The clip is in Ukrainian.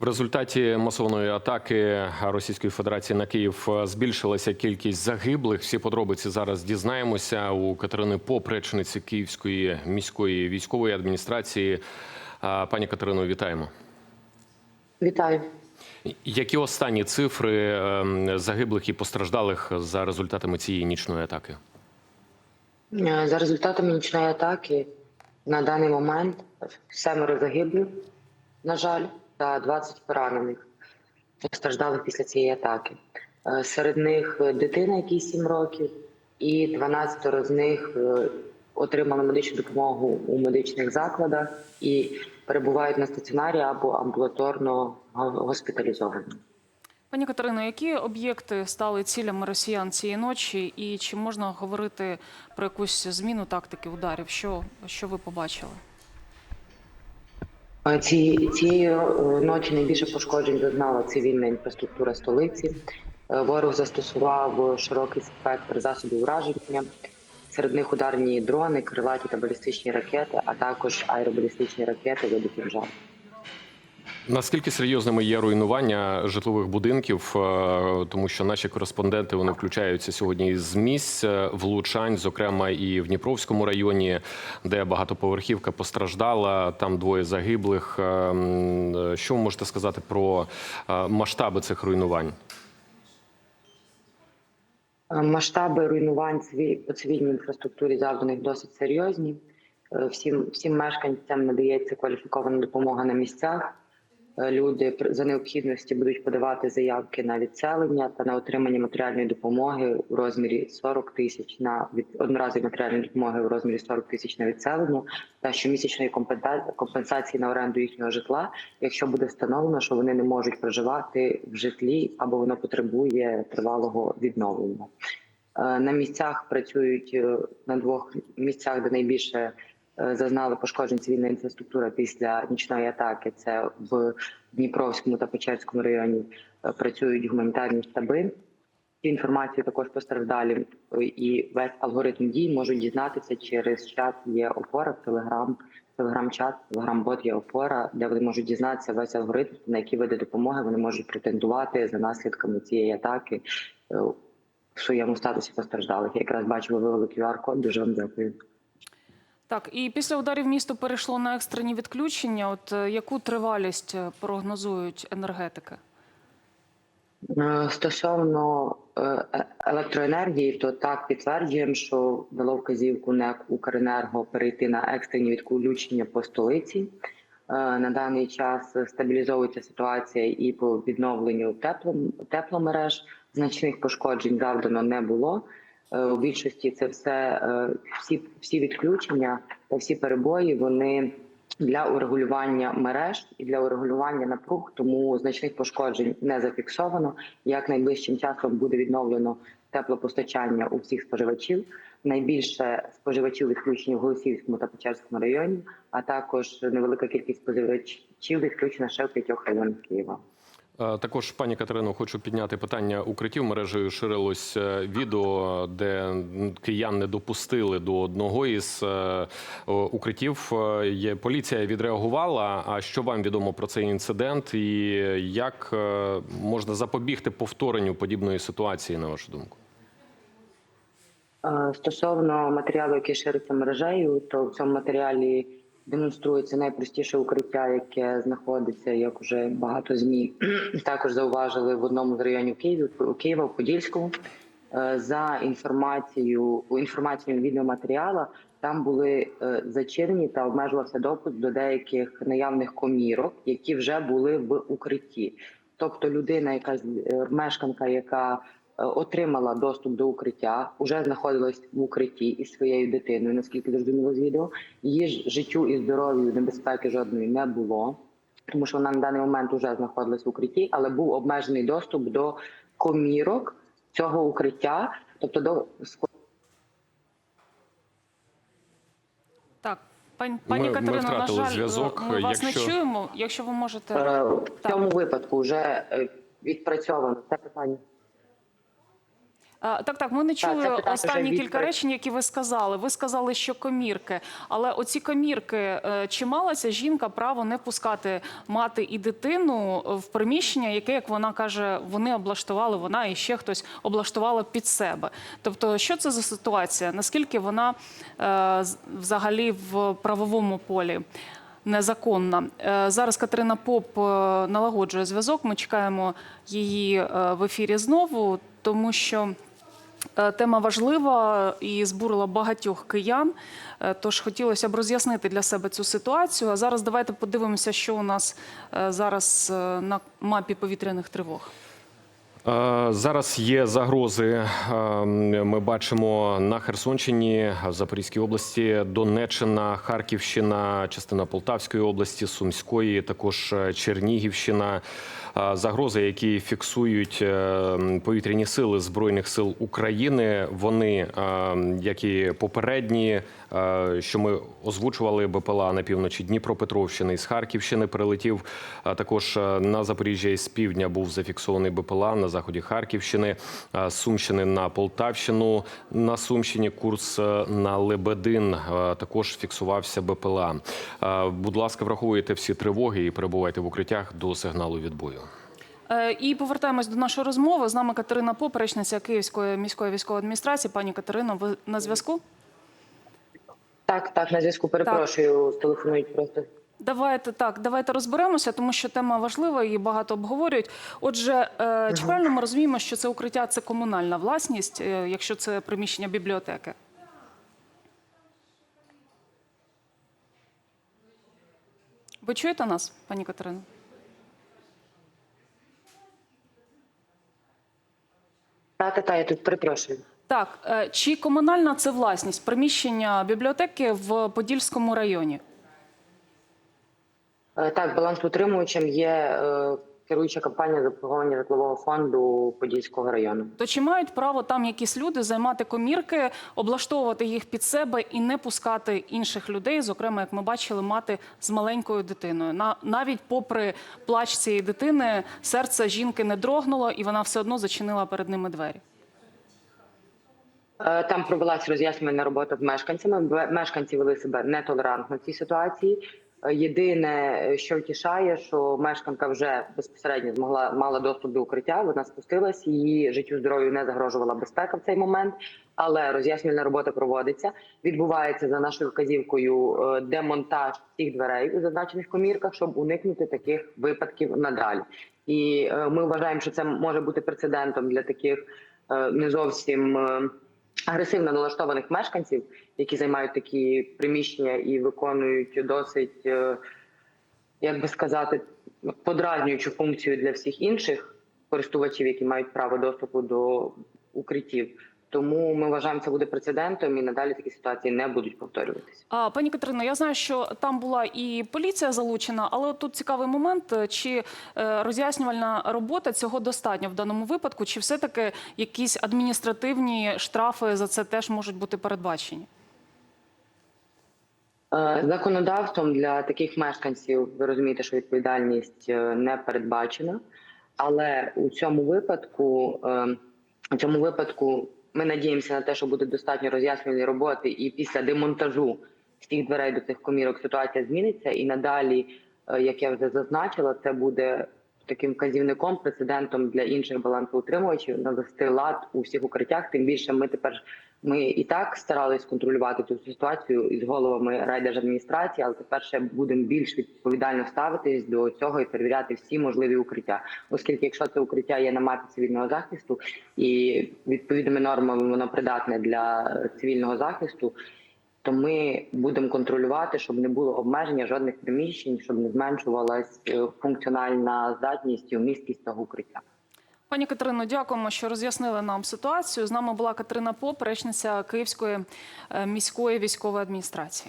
В результаті масованої атаки Російської Федерації на Київ е, збільшилася кількість загиблих. Всі подробиці зараз дізнаємося у Катерини Поп, речниці Київської міської військової адміністрації. Пані Катерино, вітаємо. Вітаю. Які останні цифри ем, загиблих і постраждалих за результатами цієї нічної атаки? Е, За результатами нічної атаки на даний момент семеро загиблих, на жаль, та 20 поранених постраждалих після цієї атаки. Е, Серед них е, дитина, якій 7 років, і 12 з них е, отримали медичну допомогу у медичних закладах і перебувають на стаціонарі або амбулаторно госпіталізовані. Пані Катерино, які об'єкти стали цілями росіян цієї ночі, і чи можна говорити про якусь зміну тактики ударів? Що, що ви побачили? Ці, цієї е, ночі найбільше пошкоджень зазнала цивільна інфраструктура столиці. Е, Ворог застосував широкий спектр засобів ураження. Серед них ударні дрони, крилаті та балістичні ракети, а також аеробалістичні ракети виду «Кінжал». Наскільки серйозними є руйнування житлових будинків, Е, тому що наші кореспонденти вони включаються сьогодні із місць е, влучань, зокрема і в Дніпровському районі, де багатоповерхівка постраждала, там двоє загиблих. Е, Що ви можете сказати про масштаби цих руйнувань? Масштаби руйнувань по цивільній інфраструктурі завданих досить серйозні. Всім, всім мешканцям надається кваліфікована допомога на місцях. Е, Люди за необхідності будуть подавати заявки на відселення та на отримання матеріальної допомоги у розмірі 40 тисяч на від одноразової матеріальної допомоги у розмірі 40 тисяч на відселення та щомісячної компенса- компенсації на оренду їхнього житла, якщо буде встановлено, що вони не можуть проживати в житлі або воно потребує тривалого відновлення. Е, На місцях працюють е, на двох місцях, де найбільше зазнали пошкоджень цивільна інфраструктура після нічної атаки. Це в Дніпровському та Печерському районі е, працюють гуманітарні штаби. Цю інформацію також постраждалі е, і весь алгоритм дій можуть дізнатися через чат. Є опора в Телеграм, телеграм-чат, телеграм-бот є опора, де вони можуть дізнатися весь алгоритм, на які види допомоги вони можуть претендувати за наслідками цієї атаки е, в своєму статусі постраждалих. Я якраз бачу, ви вивели QR-код. Дуже вам дякую. Так, і після ударів місто перейшло на екстрені відключення. От е, яку тривалість е, прогнозують енергетики? Е, Стосовно електроенергії, то так підтверджуємо, що дало вказівку НЕК Укренерго перейти на екстрені відключення по столиці. На даний час стабілізовується ситуація і по відновленню тепло, тепломереж. Значних пошкоджень завдано не було. Е, У більшості це все е, всі, всі відключення та всі перебої вони для урегулювання мереж і для урегулювання напруг, тому значних пошкоджень не зафіксовано. Як найближчим часом буде відновлено теплопостачання у всіх споживачів. Найбільше споживачів відключені в Голосіївському та Печерському районі, а також невелика кількість споживачів відключена ще в п'ятьох районах Києва. Е, Також, пані Катерино, хочу підняти питання укриттів. Мережею ширилось е, відео, де киян не допустили до одного із е, укриттів. Поліція відреагувала. А що вам відомо про цей інцидент, і як можна запобігти повторенню подібної ситуації, на вашу думку? Стосовно матеріалу, який шириться мережею, то в цьому матеріалі демонструється найпростіше укриття, яке знаходиться, як уже багато змі також зауважили в одному з районів Києва, Києва в Подільському. Е, За інформацією інформацією відеоматеріала, там були е, зачинені та обмежувався допуск до деяких наявних комірок, які вже були в укритті. Тобто, людина, яка мешканка, яка е, отримала доступ до укриття, вже знаходилась в укритті із своєю дитиною, наскільки зрозуміло з відео. Її ж життю і здоров'ю небезпеки жодної не було, тому що вона на даний момент вже знаходилась в укритті, але був обмежений доступ до комірок цього укриття, тобто до Так, пані, пані Ми- ми Катерино, на жаль, зв'язок. ми вас Якщо- не чуємо. Якщо ви можете Е, в цьому випадку вже е, відпрацьовано це питання. А, Так, так, ми не чули питання останні кілька відповідь. речень, які ви сказали. Ви сказали, що комірки. Але оці комірки, е, чи мала ця жінка право не пускати мати і дитину в приміщення, яке, як вона каже, вони облаштували, вона і ще хтось облаштувала під себе. Тобто, що це за ситуація? Наскільки вона е, взагалі в правовому полі? Незаконна Е, зараз. Катерина Поп е, налагоджує зв'язок. Ми чекаємо її е, в ефірі знову, тому що тема важлива і збурила багатьох киян. Тож хотілося б роз'яснити для себе цю ситуацію. А зараз давайте подивимося, що у нас зараз на мапі повітряних тривог. Е, Зараз є загрози. е, Ми бачимо на Херсонщині, в Запорізькій області, Донеччина, Харківщина, частина Полтавської області, Сумської, також е, Чернігівщина. Загрози, які фіксують е, повітряні сили збройних сил України. Вони, е, як і попередні, е, що ми озвучували БПЛА на півночі Дніпропетровщини з Харківщини прилетів. А також на Запоріжжя із півдня був зафіксований БПЛА на заході Харківщини, Сумщини на Полтавщину. На Сумщині курс на Лебедин також фіксувався БПЛА. Будь ласка, враховуйте всі тривоги і перебувайте в укриттях до сигналу відбою. Е, І повертаємось до нашої розмови. З нами Катерина Поп, речниця Київської міської військової адміністрації. Пані Катерино, ви на зв'язку? Так, так, на зв'язку перепрошую, телефонують просто. Давайте так, давайте розберемося, тому що тема важлива і багато обговорюють. Отже, е, чи правильно ми розуміємо, що це укриття це комунальна власність, е, якщо це приміщення бібліотеки? Ви чуєте нас, пані Катерино? Та, та, та, я тут перепрошую. Так, е, чи комунальна це власність приміщення бібліотеки в Подільському районі? Так, Так, балансоутримувачем є е, керуюча компанія з обслуговування житлового фонду Подільського району. То чи мають право там якісь люди займати комірки, облаштовувати їх під себе і не пускати інших людей, зокрема, як ми бачили, мати з маленькою дитиною? На навіть попри плач цієї дитини, серце жінки не дрогнуло, і вона все одно зачинила перед ними двері. Е, Там провелася роз'яснювальна робота з мешканцями. Мешканці вели себе нетолерантно в цій ситуації. Єдине, е, що втішає, що мешканка вже безпосередньо змогла мала доступ до укриття. Вона спустилась, її життю здоров'ю не загрожувала безпека в цей момент. Але роз'яснювальна робота проводиться. Відбувається за нашою вказівкою е, демонтаж всіх дверей у зазначених комірках, щоб уникнути таких випадків надалі. І е, ми вважаємо, що це може бути прецедентом для таких не зовсім. Агресивно налаштованих мешканців, які займають такі приміщення і виконують досить, е, як би сказати, подразнюючу функцію для всіх інших користувачів, які мають право доступу до укриттів. Тому ми вважаємо, це буде прецедентом, і надалі такі ситуації не будуть повторюватися. А пані Катерино, я знаю, що там була і поліція залучена, але тут цікавий момент: чи е, роз'яснювальна робота цього достатньо в даному випадку, чи все-таки якісь адміністративні штрафи за це теж можуть бути передбачені? Е, Законодавством для таких мешканців ви розумієте, що відповідальність е, не передбачена, але у цьому випадку, у цьому випадку, ми надіємося на те, що буде достатньо роз'яснювальної роботи, і після демонтажу всіх дверей до цих комірок ситуація зміниться. І надалі, е, як я вже зазначила, це буде таким вказівником, прецедентом для інших балансоутримувачів навести лад у всіх укриттях. Тим більше ми тепер ми і так старались контролювати цю ситуацію із головами райдержадміністрації, але тепер ще будемо більш відповідально ставитись до цього і перевіряти всі можливі укриття. Оскільки, якщо це укриття є на мапі цивільного захисту і відповідними нормами воно придатне для цивільного захисту, то ми будемо контролювати, щоб не було обмеження жодних приміщень, щоб не зменшувалась е, функціональна здатність і вмісткість того укриття. Пані Катерино, дякуємо, що роз'яснили нам ситуацію. З нами була Катерина Поп, речниця Київської е, міської військової адміністрації.